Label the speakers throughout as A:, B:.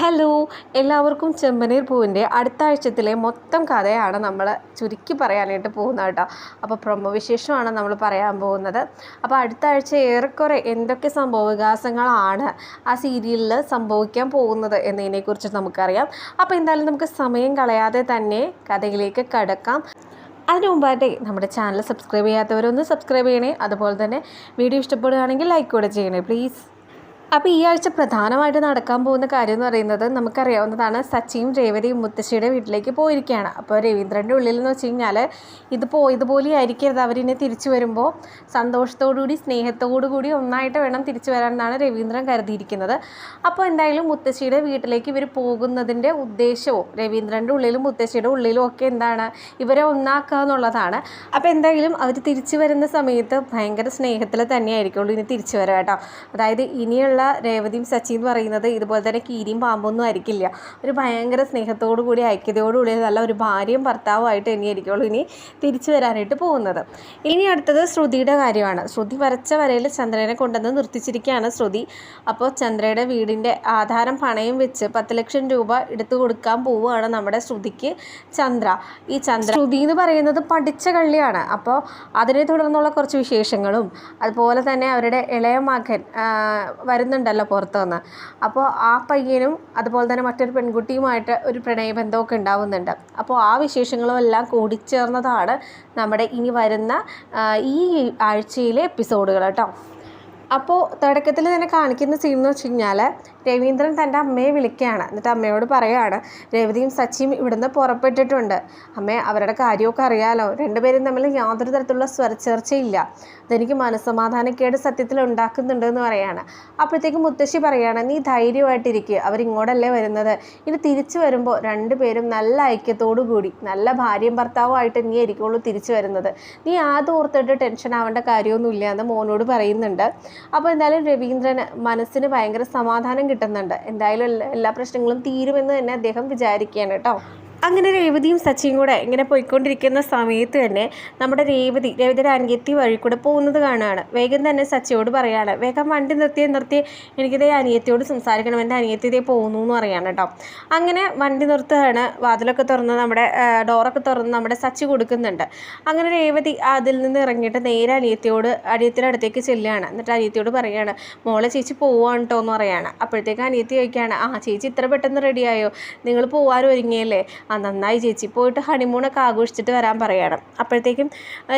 A: Hello എല്ലാവർക്കും ചെമ്പനീർ പൂവിന്റെ അടുത്ത ആഴ്ചത്തിലെ മൊത്തം കഥയാണ് നമ്മൾ ചുരുക്കി പറയാനായിട്ട് പോകുന്നത് കേട്ടോ. അപ്പോൾ പ്രമവിശേഷമാണ് നമ്മൾ പറയാൻ പോകുന്നത്. അപ്പോൾ അടുത്ത ആഴ്ച ഏറെക്കുറെ എന്തൊക്കെ സംഭവ വികാസങ്ങളാണ് ആ സീരിയലിൽ സംഭവിക്കാൻ പോകുന്നത് എന്നതിനെക്കുറിച്ച് നമുക്കറിയാം. അപ്പോൾ എന്തായാലും നമുക്ക് സമയം കളയാതെ തന്നെ കഥയിലേക്ക് കടക്കാം. അതിനു മുമ്പായിട്ട് നമ്മുടെ ചാനൽ സബ്സ്ക്രൈബ് ചെയ്യാത്തവരൊന്ന് സബ്സ്ക്രൈബ് ചെയ്യണേ. അതുപോലെ തന്നെ വീഡിയോ ഇഷ്ടപ്പെടുകയാണെങ്കിൽ ലൈക്ക് കൂടെ ചെയ്യണേ പ്ലീസ് അപ്പോൾ ഈ ആഴ്ച പ്രധാനമായിട്ട് നടക്കാൻ പോകുന്ന കാര്യം എന്ന് പറയുന്നത് നമുക്കറിയാവുന്നതാണ് സച്ചിയും രേവതിയും മുത്തശ്ശിയുടെ വീട്ടിലേക്ക് പോയിരിക്കുകയാണ്. അപ്പോൾ രവീന്ദ്രന്റെ ഉള്ളിൽ എന്ന് വെച്ച് കഴിഞ്ഞാൽ ഇത് പോയതുപോലെ ആയിരിക്കരുത്. അവരിനെ തിരിച്ചു വരുമ്പോൾ സന്തോഷത്തോടുകൂടി സ്നേഹത്തോടു കൂടി ഒന്നായിട്ട് വേണം തിരിച്ചു വരാനെന്നാണ് രവീന്ദ്രൻ കരുതിയിരിക്കുന്നത്. അപ്പോൾ എന്തായാലും മുത്തശ്ശിയുടെ വീട്ടിലേക്ക് ഇവർ പോകുന്നതിന്റെ ഉദ്ദേശവും രവീന്ദ്രന്റെ ഉള്ളിലും മുത്തശ്ശിയുടെ ഉള്ളിലും ഒക്കെ എന്താണ്? ഇവരെ ഒന്നാക്കുക എന്നുള്ളതാണ്. അപ്പോൾ എന്തായാലും അവർ തിരിച്ചു വരുന്ന സമയത്ത് ഭയങ്കര സ്നേഹത്തിൽ തന്നെയായിരിക്കുള്ളൂ ഇനി തിരിച്ചു വരാം കേട്ടോ. അതായത് ഇനിയുള്ള രേവതിയും സച്ചി എന്ന് പറയുന്നത് ഇതുപോലെ തന്നെ കീരിയും പാമ്പൊന്നും ആയിരിക്കില്ല. ഒരു ഭയങ്കര സ്നേഹത്തോടു കൂടി ഐക്യതയോടു കൂടി നല്ല ഒരു ഭാര്യയും ഭർത്താവുമായിട്ട് തന്നെയായിരിക്കുള്ളൂ ഇനി തിരിച്ചു വരാനായിട്ട് പോകുന്നത്. ഇനി അടുത്തത് ശ്രുതിയുടെ കാര്യമാണ്. ശ്രുതി വരച്ച വരയിൽ ചന്ദ്രനെ കൊണ്ടുവന്ന് നിർത്തിച്ചിരിക്കുകയാണ് ശ്രുതി. അപ്പോൾ ചന്ദ്രയുടെ വീടിന്റെ ആധാരം പണയം വെച്ച് പത്ത് ലക്ഷം രൂപ എടുത്തു കൊടുക്കാൻ പോവുകയാണ് നമ്മുടെ ശ്രുതിക്ക് ചന്ദ്ര. ഈ ചന്ദ്ര ശ്രുതി എന്ന് പറയുന്നത് പഠിച്ച കള്ളിയാണ്. അപ്പോൾ അതിനെ തുടർന്നുള്ള കുറച്ച് വിശേഷങ്ങളും അതുപോലെ തന്നെ അവരുടെ ഇളയ മകൻ ആ, വരുന്നുണ്ടല്ലോ പുറത്തു വന്ന് അപ്പോൾ ആ പയ്യനും അതുപോലെ തന്നെ മറ്റൊരു പെൺകുട്ടിയുമായിട്ട് ഒരു പ്രണയബന്ധമൊക്കെ ഉണ്ടാവുന്നുണ്ട്. അപ്പോൾ ആ വിശേഷങ്ങളും എല്ലാം കൂടിച്ചേർന്നതാണ് നമ്മുടെ ഇനി വരുന്ന ഈ ആഴ്ചയിലെ എപ്പിസോഡുകൾ കേട്ടോ. അപ്പോൾ തുടക്കത്തിൽ തന്നെ കാണിക്കുന്ന സീൻ എന്ന് വെച്ച് കഴിഞ്ഞാൽ രവീന്ദ്രൻ തന്റെ അമ്മയെ വിളിക്കുകയാണ്. എന്നിട്ട് അമ്മയോട് പറയുകയാണ് രേവതിയും സച്ചിയും ഇവിടുന്ന് പുറപ്പെട്ടിട്ടുണ്ട്. അമ്മേ അവരുടെ കാര്യമൊക്കെ അറിയാലോ. രണ്ടുപേരും തമ്മിൽ യാതൊരു തരത്തിലുള്ള സ്വരച്ചേർച്ചയില്ല അതെനിക്ക് മനസ്സമാധാനക്കേട് സത്യത്തിൽ ഉണ്ടാക്കുന്നുണ്ട് എന്ന് പറയാണ്. അപ്പോഴത്തേക്കും മുത്തശ്ശി പറയുകയാണ് നീ ധൈര്യമായിട്ടിരിക്കുക അവരിങ്ങോട്ടല്ലേ വരുന്നത്? ഇനി തിരിച്ചു വരുമ്പോൾ രണ്ടുപേരും നല്ല ഐക്യത്തോടു കൂടി നല്ല ഭാര്യയും ഭർത്താവും ആയിട്ട് നീ ആയിരിക്കുള്ളൂ തിരിച്ചു വരുന്നത്. നീ ആദ്യം ഓർത്തിട്ട് ടെൻഷൻ ആവേണ്ട കാര്യമൊന്നുമില്ല എന്ന് മോനോട് പറയുന്നുണ്ട്. അപ്പോൾ എന്തായാലും രവീന്ദ്രന് മനസ്സിന് ഭയങ്കര സമാധാനം കിട്ടുന്നുണ്ട്. എന്തായാലും എല്ലാ- പ്രശ്നങ്ങളും തീരുമെന്ന് തന്നെ അദ്ദേഹം വിചാരിക്കുകയാണ് കേട്ടോ. അങ്ങനെ രേവതിയും സച്ചിയും കൂടെ ഇങ്ങനെ പോയിക്കൊണ്ടിരിക്കുന്ന സമയത്ത് തന്നെ നമ്മുടെ രേവതി രേവതിയുടെ അനിയത്തി വഴി കൂടെ പോകുന്നത് കാണുകയാണ്. വേഗം തന്നെ സച്ചിയോട് പറയുകയാണ് വേഗം വണ്ടി നിർത്തി നിർത്തി എനിക്കിതേ അനിയത്തിയോട് സംസാരിക്കണം. എന്റെ അനിയത്തി ഇതേ പോകുന്നു എന്ന് പറയാണ് കേട്ടോ. അങ്ങനെ വണ്ടി നിർത്തുകയാണ്. വാതിലൊക്കെ തുറന്ന് നമ്മുടെ ഡോറൊക്കെ തുറന്ന് നമ്മുടെ സച്ചി കൊടുക്കുന്നുണ്ട്. അങ്ങനെ രേവതി അതിൽ നിന്ന് ഇറങ്ങിയിട്ട് നേരെ അനിയത്തിയോട് അനിയത്തിയുടെ അടുത്തേക്ക് ചെല്ലുകയാണ്. എന്നിട്ട് അനിയത്തിയോട് പറയുകയാണ് മോളെ ചേച്ചി പോവാണ് കേട്ടോ എന്ന് പറയാണ്. അപ്പോഴത്തേക്ക് അനിയത്തി ചോദിക്കുകയാണ് ആ ചേച്ചി ഇത്ര പെട്ടെന്ന് റെഡിയായോ നിങ്ങൾ പോവാൻ ഒരുങ്ങിയല്ലേ? ആ നന്നായി ചേച്ചി. പോയിട്ട് ഹണിമൂണൊക്കെ ആഘോഷിച്ചിട്ട് വരാൻ പറയണം. അപ്പോഴത്തേക്കും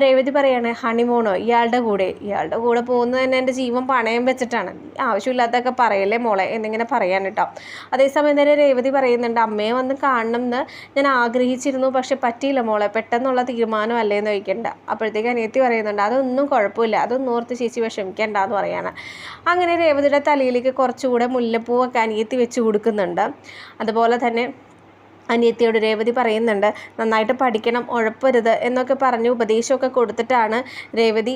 A: രേവതി പറയാണ് ഹണിമൂണോ ഇയാളുടെ കൂടെ. ഇയാളുടെ കൂടെ പോകുന്നത് തന്നെ എന്റെ ജീവൻ പണയം വെച്ചിട്ടാണ്. ആവശ്യമില്ലാത്തതൊക്കെ പറയല്ലേ മോളെ എന്നിങ്ങനെ പറയാൻ കേട്ടോ. അതേസമയം തന്നെ രേവതി പറയുന്നുണ്ട് അമ്മയെ വന്ന് കാണണം എന്ന് ഞാൻ ആഗ്രഹിച്ചിരുന്നു പക്ഷെ പറ്റിയില്ല മോളെ പെട്ടെന്നുള്ള തീരുമാനം അല്ലേന്ന് ചോദിക്കണ്ട. അപ്പോഴത്തേക്ക് അനിയത്തി പറയുന്നുണ്ട് അതൊന്നും കുഴപ്പമില്ല അതൊന്നും ഓർത്ത് ചേച്ചി വിഷമിക്കണ്ട എന്ന് പറയാണ്. അങ്ങനെ രേവതിയുടെ തലയിലേക്ക് കുറച്ചുകൂടെ മുല്ലപ്പൂവൊക്കെ അനിയത്തി വെച്ച് കൊടുക്കുന്നുണ്ട്. അതുപോലെ തന്നെ അനിയത്തിയോട് രേവതി പറയുന്നുണ്ട് നന്നായിട്ട് പഠിക്കണം ഉഴപ്പരുത് എന്നൊക്കെ പറഞ്ഞ് ഉപദേശമൊക്കെ കൊടുത്തിട്ടാണ് രേവതി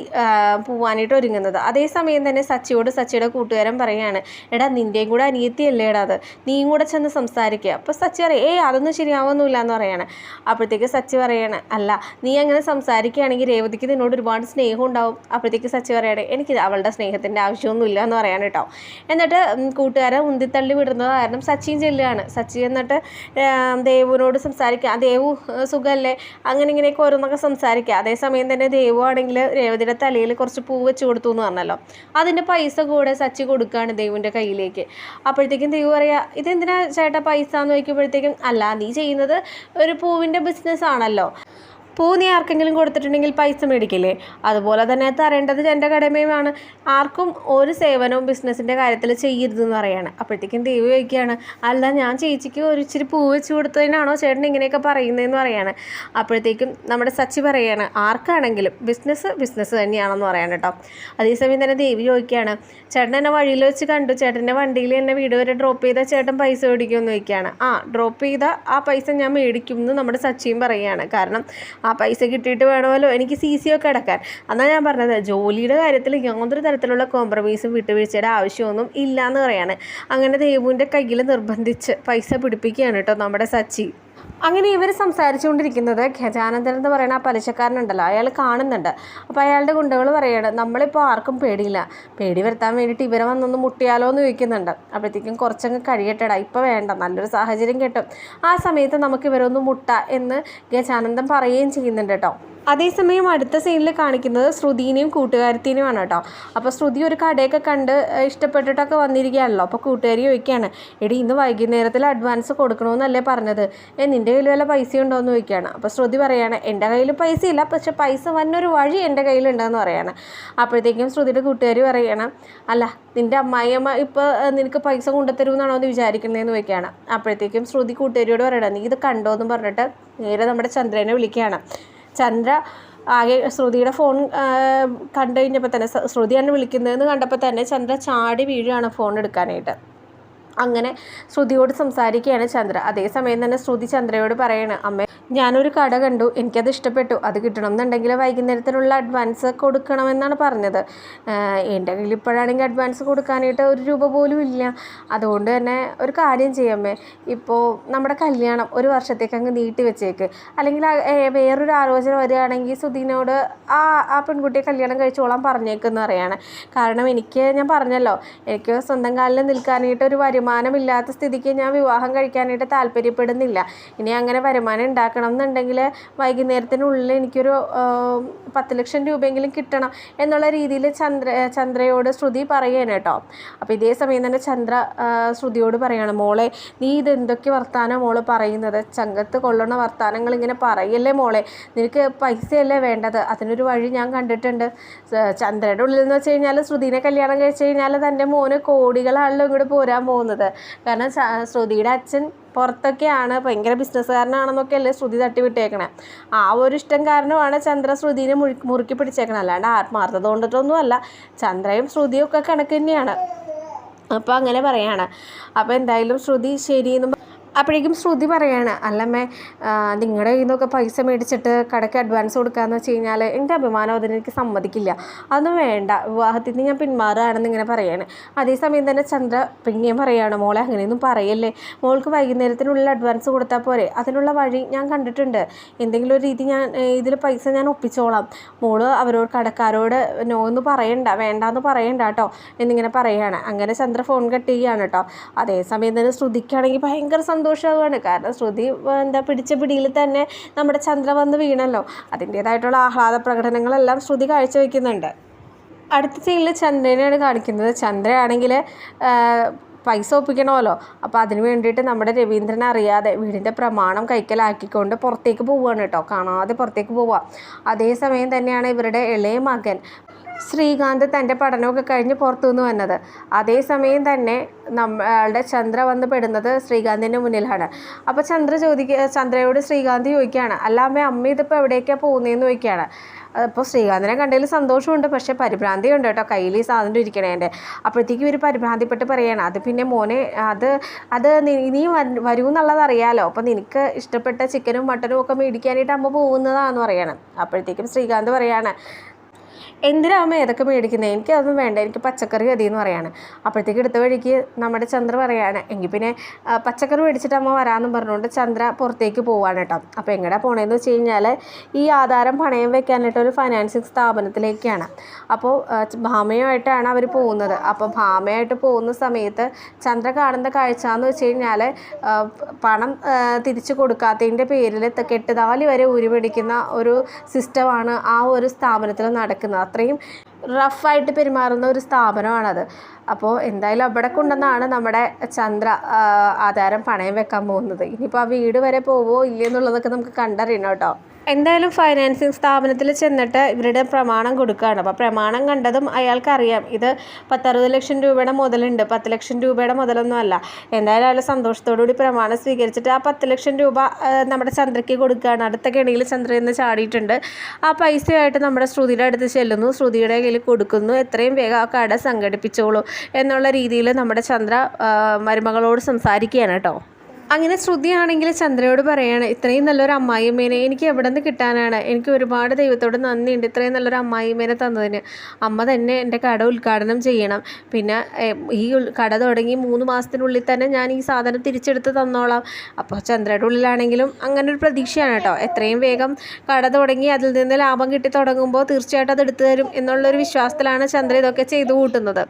A: പോവാനായിട്ട് ഒരുങ്ങുന്നത്. അതേസമയം തന്നെ സച്ചിയോട് സച്ചിയുടെ കൂട്ടുകാരൻ പറയുകയാണ് എടാ നിന്റെയും കൂടെ അനിയത്തിയല്ലേ എടാ അത്? നീയും കൂടെ ചെന്ന് സംസാരിക്കുക അപ്പോൾ സച്ചി പറയും ഏയ് അതൊന്നും ശരിയാവുന്നില്ല എന്ന് പറയാണ്. അപ്പോഴത്തേക്ക് സച്ചി പറയാണ് അല്ല നീ അങ്ങനെ സംസാരിക്കുകയാണെങ്കിൽ രേവതിക്ക് നിന്നോട് ഒരുപാട് സ്നേഹം ഉണ്ടാവും. അപ്പോഴത്തേക്ക് സച്ചി പറയാണ് എനിക്ക് അവളുടെ സ്നേഹത്തിന്റെ ആവശ്യമൊന്നുമില്ല എന്ന് പറയാൻ കേട്ടോ. എന്നിട്ട് കൂട്ടുകാരെ ഉന്തിത്തള്ളി വിടുന്നത് കാരണം സച്ചിയും ചെല്ലുകയാണ്. സച്ചി എന്നിട്ട് ദേവുവിനോട് സംസാരിക്കുക. ദേവു സുഖമല്ലേ അങ്ങനെ ഇങ്ങനെയൊക്കെ ഓരോന്നൊക്കെ സംസാരിക്കുക. അതേസമയം തന്നെ ദേവു ആണെങ്കിൽ രേവതിയുടെ തലയിൽ കുറച്ച് പൂ വെച്ച് കൊടുത്തു എന്ന് പറഞ്ഞല്ലോ. അതിന്റെ പൈസ കൂടെ സച്ചി കൊടുക്കുകയാണ് ദേവുവിന്റെ കയ്യിലേക്ക്. അപ്പോഴത്തേക്കും ദേവു പറയാ ഇതെന്തിനാ ചേട്ടാ പൈസ എന്ന് ചോദിക്കുമ്പോഴത്തേക്കും അല്ല നീ ചെയ്യുന്നത് ഒരു പൂവിന്റെ ബിസിനസ് ആണല്ലോ. പൂ നീ ആർക്കെങ്കിലും കൊടുത്തിട്ടുണ്ടെങ്കിൽ പൈസ മേടിക്കില്ലേ? അതുപോലെ തന്നെ തരേണ്ടത് എന്റെ കടമയുമാണ്. ആർക്കും ഒരു സേവനവും ബിസിനസ്സിന്റെ കാര്യത്തിൽ ചെയ്യരുതെന്ന് പറയാണ്. അപ്പോഴത്തേക്കും ദേവി ചോദിക്കുകയാണ് അല്ല ഞാൻ ചേച്ചിക്ക് ഒരു ഇച്ചിരി പൂ വെച്ച് കൊടുത്തതിനാണോ ചേട്ടൻ ഇങ്ങനെയൊക്കെ പറയുന്നതെന്ന് പറയാണ്. അപ്പോഴത്തേക്കും നമ്മുടെ സച്ചി പറയാണ് ആർക്കാണെങ്കിലും ബിസിനസ് ബിസിനസ് തന്നെയാണെന്ന് പറയാണ് കേട്ടോ. അതേസമയം തന്നെ ദേവി ചോദിക്കുകയാണ് ചേട്ടൻ എന്നെ വഴിയിൽ വെച്ച് കണ്ടു. ചേട്ടന്റെ വണ്ടിയിൽ എന്നെ വീട് വരെ ഡ്രോപ്പ് ചെയ്താൽ ചേട്ടൻ പൈസ മേടിക്കുമെന്ന് ചോദിക്കുകയാണ്. ആ ഡ്രോപ്പ് ചെയ്താൽ ആ പൈസ ഞാൻ മേടിക്കും എന്ന് നമ്മുടെ സച്ചിയും പറയുകയാണ്. കാരണം ആ പൈസ കിട്ടിയിട്ട് വേണമല്ലോ എനിക്ക് സി സി ഒക്കെ അടക്കാൻ. എന്നാൽ ഞാൻ പറഞ്ഞത് ജോലിയുടെ കാര്യത്തിൽ യാതൊരു തരത്തിലുള്ള കോംപ്രമൈസും വിട്ടുവീഴ്ചയുടെ ആവശ്യമൊന്നും ഇല്ല എന്ന് പറയാണ്. അങ്ങനെ ദേവുവിന്റെ കയ്യിൽ നിർബന്ധിച്ച് പൈസ പിടിപ്പിക്കുകയാണ് കേട്ടോ നമ്മുടെ സച്ചി. അങ്ങനെ ഇവർ സംസാരിച്ചുകൊണ്ടിരിക്കുന്നത് ഖജാനന്ദൻ എന്ന് പറയുന്ന ആ പലിശക്കാരനുണ്ടല്ലോ. അയാൾ കാണുന്നുണ്ട്. അപ്പോൾ അയാളുടെ ഗുണ്ടകൾ പറയണം നമ്മളിപ്പോൾ ആർക്കും പേടിയില്ല. പേടി വരുത്താൻ വേണ്ടിയിട്ട് ഇവരെ വന്നൊന്ന് മുട്ടിയാലോ എന്ന് ചോദിക്കുന്നുണ്ട്. അപ്പോഴത്തേക്കും കുറച്ചങ്ങ് കഴിയട്ടടാ ഇപ്പോൾ വേണ്ട. നല്ലൊരു സാഹചര്യം കിട്ടും. ആ സമയത്ത് നമുക്ക് ഇവരൊന്ന് മുട്ട എന്ന് ഖജാനന്ദൻ പറയുകയും ചെയ്യുന്നുണ്ട് കേട്ടോ. അതേസമയം അടുത്ത സീനിൽ കാണിക്കുന്നത് ശ്രുതിനെയും കൂട്ടുകാരത്തിനെയുമാണ് കേട്ടോ. അപ്പോൾ ശ്രുതി ഒരു കടയൊക്കെ കണ്ട് ഇഷ്ടപ്പെട്ടിട്ടൊക്കെ വന്നിരിക്കുകയാണല്ലോ. അപ്പോൾ കൂട്ടുകാരി ചോദിക്കുകയാണ് എടി ഇന്ന് വൈകുന്നേരത്തിൽ അഡ്വാൻസ് കൊടുക്കണമെന്നല്ലേ പറഞ്ഞത്? ഏ നിന്റെ കയ്യിൽ വല്ല പൈസ ഉണ്ടോ എന്ന് ചോദിക്കുകയാണ്. അപ്പോൾ ശ്രുതി പറയാണ് എന്റെ കയ്യിൽ പൈസ ഇല്ല പക്ഷെ പൈസ വന്നൊരു വഴി എന്റെ കയ്യിലുണ്ടെന്ന് പറയാണ്. അപ്പോഴത്തേക്കും ശ്രുതിയുടെ കൂട്ടുകാരി പറയണം അല്ല നിന്റെ അമ്മായിയമ്മ ഇപ്പോൾ നിനക്ക് പൈസ കൊണ്ടുത്തരുമെന്നാണോ എന്ന് വിചാരിക്കുന്നതെന്ന് ചോദിക്കുകയാണ്. അപ്പോഴത്തേക്കും ശ്രുതി കൂട്ടുകാരിയോട് പറയണം നീ ഇത് കണ്ടോ എന്ന് പറഞ്ഞിട്ട് നേരെ നമ്മുടെ ചന്ദ്രനെ വിളിക്കുകയാണ്. ചന്ദ്ര ആകെ ശ്രുതിയുടെ ഫോൺ കണ്ടു കഴിഞ്ഞപ്പോൾ തന്നെ ശ്രുതിയാണ് വിളിക്കുന്നതെന്ന് കണ്ടപ്പോൾ തന്നെ ചന്ദ്ര ചാടി വീഴുകയാണ് ഫോൺ എടുക്കാനായിട്ട്. അങ്ങനെ ശ്രുതിയോട് സംസാരിക്കുകയാണ് ചന്ദ്ര. അതേസമയം തന്നെ ശ്രുതി ചന്ദ്രയോട് പറയാണ് അമ്മ ഞാനൊരു കട കണ്ടു. എനിക്കത് ഇഷ്ടപ്പെട്ടു. അത് കിട്ടണം എന്നുണ്ടെങ്കിൽ വൈകുന്നേരത്തിനുള്ള അഡ്വാൻസ് കൊടുക്കണമെന്നാണ് പറഞ്ഞത്. എന്റെ കയ്യിൽ ഇപ്പോഴാണെങ്കിൽ അഡ്വാൻസ് കൊടുക്കാനായിട്ട് ഒരു രൂപ പോലും ഇല്ല. അതുകൊണ്ട് തന്നെ ഒരു കാര്യം ചെയ്യാമേ ഇപ്പോൾ നമ്മുടെ കല്യാണം ഒരു വർഷത്തേക്ക് അങ്ങ് നീട്ടി വെച്ചേക്ക്. അല്ലെങ്കിൽ വേറൊരു ആലോചന വരികയാണെങ്കിൽ സുധീനോട് ആ ആ പെൺകുട്ടിയെ കല്യാണം കഴിച്ചോളാൻ പറഞ്ഞേക്കെന്ന് പറയാണ്. കാരണം എനിക്ക് ഞാൻ പറഞ്ഞല്ലോ എനിക്ക് സ്വന്തം കാലിൽ നിൽക്കാനായിട്ട് ഒരു വരുമാനമില്ലാത്ത സ്ഥിതിക്ക് ഞാൻ വിവാഹം കഴിക്കാനായിട്ട് താല്പര്യപ്പെടുന്നില്ല. ഇനി അങ്ങനെ വരുമാനം ഉണ്ടാക്കണം എന്നുണ്ടെങ്കിൽ വൈകുന്നേരത്തിനുള്ളിൽ എനിക്കൊരു പത്ത് ലക്ഷം രൂപയെങ്കിലും കിട്ടണം എന്നുള്ള രീതിയിൽ ചന്ദ്ര ചന്ദ്രയോട് ശ്രുതി പറയുകയാണ് കേട്ടോ. അപ്പോൾ ഇതേ സമയം തന്നെ ചന്ദ്ര ശ്രുതിയോട് പറയാണ് മോളെ നീ ഇത് എന്തൊക്കെ വർത്താനം മോൾ പറയുന്നത്? ചങ്കത്ത് കൊള്ളണ വർത്താനങ്ങൾ ഇങ്ങനെ പറയല്ലേ മോളെ? നിനക്ക് പൈസയല്ലേ വേണ്ടത്? അതിനൊരു വഴി ഞാൻ കണ്ടിട്ടുണ്ട്. ചന്ദ്രയുടെ ഉള്ളിൽ എന്ന് വെച്ച് കഴിഞ്ഞാൽ ശ്രുതിനെ കല്യാണം കഴിച്ച് കഴിഞ്ഞാൽ തന്റെ മോന് കോടികളാണല്ലോ ഇങ്ങോട്ട് പോരാൻ പോകുന്നത്. കാരണം ച- ശ്രുതിയുടെ അച്ഛൻ പുറത്തൊക്കെയാണ് ഭയങ്കര ബിസിനസ്സുകാരനാണെന്നൊക്കെയല്ലേ ശ്രുതി തട്ടി വിട്ടേക്കണേ ആ ഒരു ഇഷ്ടം കാരണമാണ് ചന്ദ്ര ശ്രുതിനെ മുഴു മുറുക്കി പിടിച്ചേക്കണം. അല്ലാണ്ട് ആത്മാർത്ഥത കൊണ്ടിട്ടൊന്നും അല്ല ചന്ദ്രയും ശ്രുതിയും ഒക്കെ കണക്ക് തന്നെയാണ്. അപ്പോൾ അങ്ങനെ പറയാണ്. അപ്പോൾ എന്തായാലും ശ്രുതി ശരിയെന്നും അപ്പോഴേക്കും ശ്രുതി പറയാണ് അല്ലമ്മേ നിങ്ങളുടെ കയ്യിൽ നിന്നൊക്കെ പൈസ മേടിച്ചിട്ട് കടയ്ക്ക് അഡ്വാൻസ് കൊടുക്കാന്ന് വെച്ച് കഴിഞ്ഞാൽ എന്റെ അഭിമാനം അതിന് എനിക്ക് സമ്മതിക്കില്ല. അതൊന്നും വേണ്ട. വിവാഹത്തിൽ നിന്ന് ഞാൻ പിന്മാറുകയാണെന്ന് ഇങ്ങനെ പറയാണ്. അതേസമയം തന്നെ ചന്ദ്ര പിന്നെയും പറയുകയാണ് മോളെ അങ്ങനെയൊന്നും പറയല്ലേ. മോൾക്ക് വൈകുന്നേരത്തിനുള്ളിൽ അഡ്വാൻസ് കൊടുത്താൽ പോരെ. അതിനുള്ള വഴി ഞാൻ കണ്ടിട്ടുണ്ട്. എന്തെങ്കിലും ഒരു രീതി ഞാൻ ഇതിൽ പൈസ ഞാൻ ഒപ്പിച്ചോളാം. മോൾ അവരോട് കടക്കാരോട് നോ എന്ന് പറയണ്ട വേണ്ടാന്ന് പറയണ്ട കേട്ടോ എന്നിങ്ങനെ പറയുകയാണ് അങ്ങനെ ചന്ദ്ര ഫോൺ കട്ട് ചെയ്യുകയാണ് കേട്ടോ. അതേസമയം തന്നെ ശ്രുതിക്കാണെങ്കിൽ ഭയങ്കര സന്തോഷമാവുകയാണ് കാരണം ശ്രുതി എന്താ പിടിച്ച പിടിയിൽ തന്നെ നമ്മുടെ ചന്ദ്ര വന്ന് വീണല്ലോ. അതിന്റേതായിട്ടുള്ള ആഹ്ലാദ പ്രകടനങ്ങളെല്ലാം ശ്രുതി കാഴ്ചവെക്കുന്നുണ്ട്. അടുത്ത സീനിൽ ചന്ദ്രനെയാണ് കാണിക്കുന്നത്. ചന്ദ്രയാണെങ്കിൽ പൈസ ഒപ്പിക്കണമല്ലോ. അപ്പോൾ അതിന് വേണ്ടിയിട്ട് നമ്മുടെ രവീന്ദ്രൻ അറിയാതെ വീടിന്റെ പ്രമാണം കൈക്കലാക്കിക്കൊണ്ട് പുറത്തേക്ക് പോവുകയാണ് കേട്ടോ. കാണാതെ പുറത്തേക്ക് പോവുക. അതേസമയം തന്നെയാണ് ഇവരുടെ ഇളയ മകൻ ശ്രീകാന്ത് തന്റെ പഠനമൊക്കെ കഴിഞ്ഞ് പുറത്തു നിന്ന് വന്നത് അതേസമയം തന്നെ നമ്മളുടെ ചന്ദ്ര വന്ന് പെടുന്നത് ശ്രീകാന്തിന്റെ മുന്നിലാണ്. അപ്പോൾ ചന്ദ്ര ചോദിക്കുക ചന്ദ്രയോട് ശ്രീകാന്ത് ചോദിക്കുകയാണ് അല്ല അമ്മ ഇതിപ്പോൾ എവിടേക്കാണ് പോകുന്നതെന്ന് ചോദിക്കുകയാണ്. അപ്പോൾ ശ്രീകാന്തിനെ കണ്ടതിൽ സന്തോഷമുണ്ട് പക്ഷേ പരിഭ്രാന്തിയുണ്ട് കേട്ടോ കയ്യിൽ ഈ സാധനം ഇരിക്കണേന്റെ അപ്പോഴത്തേക്കും ഇവർ പരിഭ്രാന്തിപ്പെട്ട് പറയുകയാണ് അത് പിന്നെ മോനെ അത് അത് നീ വരൂ എന്നുള്ളത് അറിയാലോ അപ്പോൾ നിനക്ക് ഇഷ്ടപ്പെട്ട ചിക്കനും മട്ടനും ഒക്കെ മേടിക്കാനായിട്ട് അമ്മ പോകുന്നതാണെന്ന് പറയണം. അപ്പോഴത്തേക്കും ശ്രീകാന്ത് പറയാണ് എന്തിനാ ഏതൊക്കെ മേടിക്കുന്നത് എനിക്ക് അതൊന്നും വേണ്ട എനിക്ക് പച്ചക്കറി മതി എന്ന് പറയാണ്. അപ്പോഴത്തേക്ക് എടുത്ത വഴിക്ക് നമ്മുടെ ചന്ദ്ര പറയാണ് എങ്കിൽ പിന്നെ പച്ചക്കറി മേടിച്ചിട്ട് അമ്മ വരാമെന്നും പറഞ്ഞുകൊണ്ട് ചന്ദ്ര പുറത്തേക്ക് പോവാണ് കേട്ടോ. അപ്പോൾ എങ്ങടെ പോണേന്ന് വെച്ച് കഴിഞ്ഞാൽ ഈ ആധാരം പണയം വെക്കാനായിട്ട് ഒരു ഫൈനാൻസിങ് സ്ഥാപനത്തിലേക്കാണ്. അപ്പോൾ ഭാമയുമായിട്ടാണ് അവർ പോകുന്നത്. അപ്പോൾ ഭാമയായിട്ട് പോകുന്ന സമയത്ത് ചന്ദ്ര കാണുന്ന കാഴ്ച എന്ന് വെച്ച് കഴിഞ്ഞാൽ പണം തിരിച്ചു കൊടുക്കാത്തതിന്റെ പേരിൽ കെട്ടുതാലി വരെ ഉരുപിടിക്കുന്ന ഒരു സിസ്റ്റമാണ് ആ ഒരു സ്ഥാപനത്തിൽ നടക്കുന്നത്. അത്രയും റഫായിട്ട് പെരുമാറുന്ന ഒരു സ്ഥാപനമാണത്. അപ്പോൾ എന്തായാലും അവിടെ കൊണ്ടെന്നാണ് നമ്മുടെ ചന്ദ്ര ആധാരം പണയം വെക്കാൻ പോകുന്നത്. ഇനിയിപ്പോൾ ആ വീട് വരെ പോവോ ഇല്ലയെന്നുള്ളതൊക്കെ നമുക്ക് കണ്ടറിയണം കേട്ടോ. എന്തായാലും ഫൈനാൻസിങ് സ്ഥാപനത്തിൽ ചെന്നിട്ട് ഇവരുടെ പ്രമാണം കൊടുക്കുകയാണ്. അപ്പോൾ പ്രമാണം കണ്ടതും അയാൾക്കറിയാം. ഇത് പത്തറുപത് ലക്ഷം രൂപയുടെ മുതലുണ്ട്. പത്ത് ലക്ഷം രൂപയുടെ മുതലൊന്നും അല്ല. എന്തായാലും അയാൾ സന്തോഷത്തോടുകൂടി പ്രമാണം സ്വീകരിച്ചിട്ട് ആ പത്ത് ലക്ഷം രൂപ നമ്മുടെ ചന്ദ്രയ്ക്ക് കൊടുക്കുകയാണ്. അടുത്ത കെണിയിൽ ചന്ദ്രയിൽ നിന്ന് ചാടിയിട്ടുണ്ട്. ആ പൈസയായിട്ട് നമ്മുടെ ശ്രുതിയുടെ അടുത്ത് ചെല്ലുന്നു. ശ്രുതിയുടെ കയ്യിൽ കൊടുക്കുന്നു. എത്രയും വേഗം ആ കട സംഘടിപ്പിച്ചോളൂ എന്നുള്ള രീതിയിൽ നമ്മുടെ ചന്ദ്ര മരുമകളോട് സംസാരിക്കുകയാണ് കേട്ടോ. അങ്ങനെ ശ്രുതിയാണെങ്കിൽ ചന്ദ്രയോട് പറയാണ് ഇത്രയും നല്ലൊരു അമ്മായിമ്മേനെ എനിക്ക് എവിടെ നിന്ന് കിട്ടാനാണ്? എനിക്ക് ഒരുപാട് ദൈവത്തോട് നന്ദിയുണ്ട് ഇത്രയും നല്ലൊരു അമ്മായിമ്മേനെ തന്നതിന്. അമ്മ തന്നെ എന്റെ കട ഉദ്ഘാടനം ചെയ്യണം. പിന്നെ ഈ കട തുടങ്ങി മൂന്ന് മാസത്തിനുള്ളിൽ തന്നെ ഞാൻ ഈ സാധനം തിരിച്ചെടുത്ത് തന്നോളാം. അപ്പോൾ ചന്ദ്രയുടെ ഉള്ളിലാണെങ്കിലും അങ്ങനെ ഒരു പ്രതീക്ഷയാണ് കേട്ടോ. എത്രയും വേഗം കട തുടങ്ങി അതിൽ നിന്ന് ലാഭം കിട്ടി തുടങ്ങുമ്പോൾ തീർച്ചയായിട്ടും അത് എടുത്തു തരും എന്നുള്ളൊരു വിശ്വാസത്തിലാണ് ചന്ദ്ര ഇതൊക്കെ ചെയ്തു കൂട്ടുന്നത്.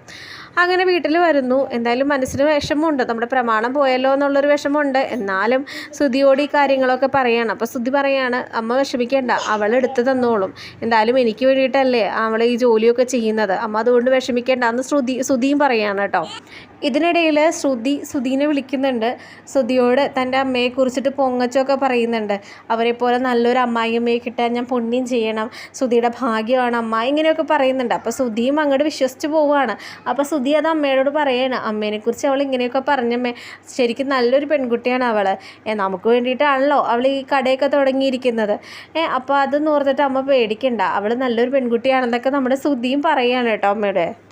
A: അങ്ങനെ വീട്ടിൽ വരുന്നു. എന്തായാലും മനസ്സിന് വിഷമമുണ്ട്. നമ്മുടെ പ്രമാണം പോയല്ലോ എന്നുള്ളൊരു വിഷമമുണ്ട്. എന്നാലും ശ്രുതിയോട് ഈ കാര്യങ്ങളൊക്കെ പറയാണ്. അപ്പോൾ ശ്രുതി പറയാണ് അമ്മ വിഷമിക്കേണ്ട. അവൾ എടുത്തു തന്നോളും. എന്തായാലും എനിക്ക് വേണ്ടിയിട്ടല്ലേ അവൾ ഈ ജോലിയൊക്കെ ചെയ്യുന്നത്. അമ്മ അതുകൊണ്ട് വിഷമിക്കേണ്ട എന്ന് ശ്രുതി ശ്രുതിയും പറയാണ് കേട്ടോ. ഇതിനിടയിൽ ശ്രുതി ശ്രുതിനെ വിളിക്കുന്നുണ്ട്. ശ്രുതിയോട് തന്റെ അമ്മയെ കുറിച്ചിട്ട് പൊങ്ങച്ചൊക്കെ പറയുന്നുണ്ട്. അവരെ പോലെ നല്ലൊരു അമ്മായിയമ്മയെ കിട്ടാൻ ഞാൻ പുണ്യം ചെയ്യണം. ശ്രുതിയുടെ ഭാഗ്യമാണ് അമ്മ ഇങ്ങനെയൊക്കെ പറയുന്നുണ്ട്. അപ്പോൾ ശ്രുതിയും അങ്ങോട്ട് വിശ്വസിച്ച് പോവുകയാണ്. അപ്പോൾ ശ്രുതി അത് അമ്മയോട് പറയാണ് അമ്മേനെക്കുറിച്ച് അവൾ ഇങ്ങനെയൊക്കെ പറഞ്ഞമ്മേ ശരിക്കും നല്ലൊരു പെൺകുട്ടിയാണ് അവൾ ഏ നമുക്ക് വേണ്ടിയിട്ടാണല്ലോ അവൾ ഈ കടയൊക്കെ തുടങ്ങിയിരിക്കുന്നത്. ഏ അപ്പോൾ അതെന്ന് ഓർത്തിട്ട് അമ്മ പേടിക്കണ്ട. അവൾ നല്ലൊരു പെൺകുട്ടിയാണെന്നൊക്കെ നമ്മുടെ ശ്രുതിയും പറയുകയാണ് കേട്ടോ അമ്മയുടെ.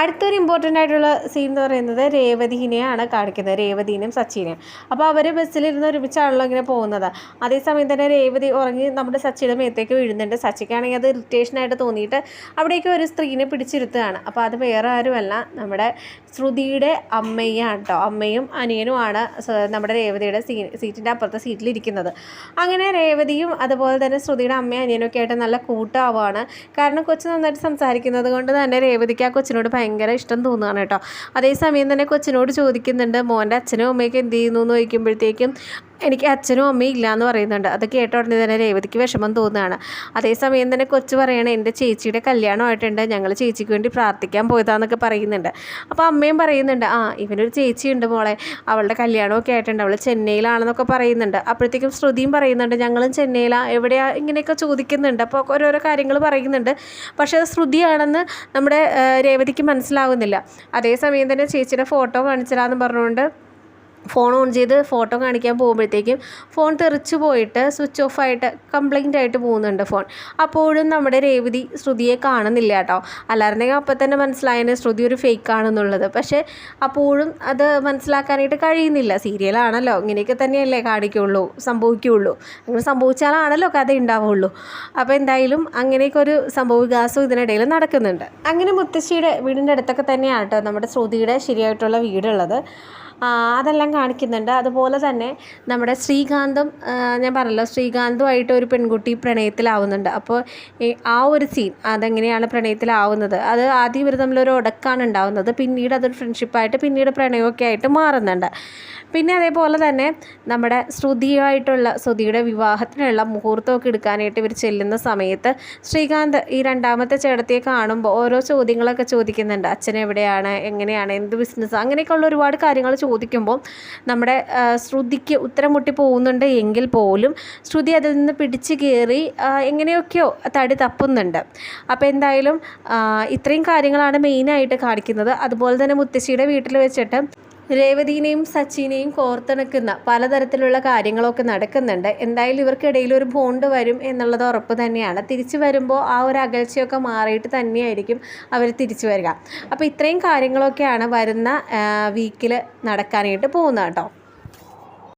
A: അടുത്തൊരു ഇമ്പോർട്ടന്റ് ആയിട്ടുള്ള സീൻ എന്ന് പറയുന്നത് രേവതിനെയാണ് കാണിക്കുന്നത്. രേവതിനെയും സച്ചിനെയും. അപ്പോൾ അവർ ബസ്സിലിരുന്ന് ഒരുമിച്ചാണല്ലോ ഇങ്ങനെ പോകുന്നത്. അതേസമയം തന്നെ രേവതി ഉറങ്ങി നമ്മുടെ സച്ചിയുടെ മേത്തേക്ക് വീഴുന്നുണ്ട്. സച്ചിക്കാണെങ്കിൽ അത് ഇറിറ്റേഷനായിട്ട് തോന്നിയിട്ട് അവിടേക്ക് ഒരു സ്ത്രീനെ പിടിച്ചിരുത്തുകയാണ്. അപ്പോൾ അത് വേറെ ആരുമല്ല. നമ്മുടെ ശ്രുതിയുടെ അമ്മയാണ് കേട്ടോ. അമ്മയും അനിയനുമാണ് നമ്മുടെ രേവതിയുടെ സീ സീറ്റിന്റെ അപ്പുറത്തെ സീറ്റിലിരിക്കുന്നത് അങ്ങനെ രേവതിയും അതുപോലെ തന്നെ ശ്രുതിയുടെ അമ്മയും അനിയനും ഒക്കെ ആയിട്ട് നല്ല കൂട്ടാവുകയാണ് കാരണം കൊച്ചു നന്നായിട്ട് സംസാരിക്കുന്നത് കൊണ്ട് തന്നെ രേവതിക്ക് ആ കൊച്ചിനോട് ഭയങ്കര ഇഷ്ടം തോന്നുകയാണ് കേട്ടോ. അതേസമയം തന്നെ കൊച്ചിനോട് ചോദിക്കുന്നുണ്ട് മോന്റെ അച്ഛനും അമ്മയൊക്കെ എന്ത് ചെയ്യുന്നു? എന്ന് ചോദിക്കുമ്പോഴത്തേക്കും എനിക്ക് അച്ഛനും അമ്മയും ഇല്ല എന്ന് പറയുന്നുണ്ട്. അത് കേട്ട ഉടനെ തന്നെ രേവതിക്ക് വിഷമം തോന്നുകയാണ്. അതേസമയം തന്നെ കൊച്ചു പറയണ എന്റെ ചേച്ചിയുടെ കല്യാണമായിട്ടുണ്ട്. ഞങ്ങൾ ചേച്ചിക്ക് വേണ്ടി പ്രാർത്ഥിക്കാൻ പോയതാന്നൊക്കെ പറയുന്നുണ്ട്. അപ്പോൾ അമ്മയും പറയുന്നുണ്ട് ആ ഇവനൊരു ചേച്ചിയുണ്ട് മോളെ. അവളുടെ കല്യാണമൊക്കെ ആയിട്ടുണ്ട്. അവൾ ചെന്നൈയിലാണെന്നൊക്കെ പറയുന്നുണ്ട്. അപ്പോഴത്തേക്കും ശ്രുതിയും പറയുന്നുണ്ട് ഞങ്ങളും ചെന്നൈയിലാണ് എവിടെയാണ് ഇങ്ങനെയൊക്കെ ചോദിക്കുന്നുണ്ട്. അപ്പോൾ ഓരോരോ കാര്യങ്ങൾ പറയുന്നുണ്ട്. പക്ഷേ അത് ശ്രുതിയാണെന്ന് നമ്മുടെ രേവതിക്ക് മനസ്സിലാവുന്നില്ല. അതേസമയം തന്നെ ചേച്ചിയുടെ ഫോട്ടോ കാണിച്ചിടാന്ന് പറഞ്ഞുകൊണ്ട് ഫോൺ ഓൺ ചെയ്ത് ഫോട്ടോ കാണിക്കാൻ പോകുമ്പോഴത്തേക്കും ഫോൺ തെറിച്ചു പോയിട്ട് സ്വിച്ച് ഓഫ് ആയിട്ട് കംപ്ലൈന്റ് ആയിട്ട് പോകുന്നുണ്ട് ഫോൺ. അപ്പോഴും നമ്മുടെ രേവതി ശ്രുതിയെ കാണുന്നില്ല കേട്ടോ. അല്ലായിരുന്നെങ്കിൽ അപ്പം തന്നെ മനസ്സിലായതിന് ശ്രുതി ഒരു ഫേക്ക് ആണെന്നുള്ളത്. പക്ഷേ അപ്പോഴും അത് മനസ്സിലാക്കാനായിട്ട് കഴിയുന്നില്ല. സീരിയലാണല്ലോ ഇങ്ങനെയൊക്കെ തന്നെയല്ലേ കാണിക്കുള്ളൂ സംഭവിക്കുകയുള്ളൂ അങ്ങനെ സംഭവിച്ചാലാണല്ലോ കഥ ഉണ്ടാവുള്ളൂ. അപ്പോൾ എന്തായാലും അങ്ങനെയൊക്കെ ഒരു സംഭവ വികാസം ഇതിനിടയിൽ നടക്കുന്നുണ്ട്. അങ്ങനെ മുത്തശ്ശിയുടെ വീടിന്റെ അടുത്തൊക്കെ തന്നെയാണ് കേട്ടോ നമ്മുടെ ശ്രുതിയുടെ ശരിയായിട്ടുള്ള വീടുള്ളത്. അതെല്ലാം കാണിക്കുന്നുണ്ട്. അതുപോലെ തന്നെ നമ്മുടെ ശ്രീകാന്തും ഞാൻ പറഞ്ഞല്ലോ ശ്രീകാന്തുമായിട്ട് ഒരു പെൺകുട്ടി പ്രണയത്തിലാവുന്നുണ്ട്. അപ്പോൾ ആ ഒരു സീൻ അതെങ്ങനെയാണ് പ്രണയത്തിലാവുന്നത്? അത് ആദ്യം ഇവർ തമ്മിലൊരു ഉടക്കാണ് ഉണ്ടാവുന്നത്. പിന്നീട് അതൊരു ഫ്രണ്ട്ഷിപ്പായിട്ട് പിന്നീട് പ്രണയമൊക്കെ ആയിട്ട് മാറുന്നുണ്ട്. പിന്നെ അതേപോലെ തന്നെ നമ്മുടെ ശ്രുതിയായിട്ടുള്ള ശ്രുതിയുടെ വിവാഹത്തിനുള്ള മുഹൂർത്തമൊക്കെ എടുക്കാനായിട്ട് ഇവർ ചെല്ലുന്ന സമയത്ത് ശ്രീകാന്ത് ഈ രണ്ടാമത്തെ ചേട്ടത്തിയെ കാണുമ്പോൾ ഓരോ ചോദ്യങ്ങളൊക്കെ ചോദിക്കുന്നുണ്ട്. അച്ഛൻ എവിടെയാണ്? എങ്ങനെയാണ്? എന്ത് ബിസിനസ് അങ്ങനെയൊക്കെയുള്ള ഒരുപാട് കാര്യങ്ങൾ ചോദിക്കുമ്പോൾ നമ്മുടെ ശ്രുതിക്ക് ഉത്തരം മുട്ടി പോകുന്നുണ്ട് എങ്കിൽ പോലും ശ്രുതി അതിൽ നിന്ന് പിടിച്ച് കയറി എങ്ങനെയൊക്കെയോ തടി തപ്പുന്നുണ്ട്. അപ്പോൾ എന്തായാലും ഇത്രയും കാര്യങ്ങളാണ് മെയിനായിട്ട് കാണിക്കുന്നത്. അതുപോലെ തന്നെ മുത്തശ്ശിയുടെ വീട്ടിൽ വെച്ചിട്ട് രേവതിനെയും സച്ചിനെയും കോർത്തിണക്കുന്ന പലതരത്തിലുള്ള കാര്യങ്ങളൊക്കെ നടക്കുന്നുണ്ട്. എന്തായാലും ഇവർക്കിടയിൽ ഒരു ബോണ്ട് വരും എന്നുള്ളത് ഉറപ്പ് തന്നെയാണ്. തിരിച്ചു വരുമ്പോൾ ആ ഒരു അകൽച്ചയൊക്കെ മാറിയിട്ട് തന്നെയായിരിക്കും അവർ തിരിച്ചു വരിക. അപ്പോൾ ഇത്രയും കാര്യങ്ങളൊക്കെയാണ് വരുന്ന വീക്കിൽ നടക്കാനായിട്ട് പോകുന്നത് കേട്ടോ.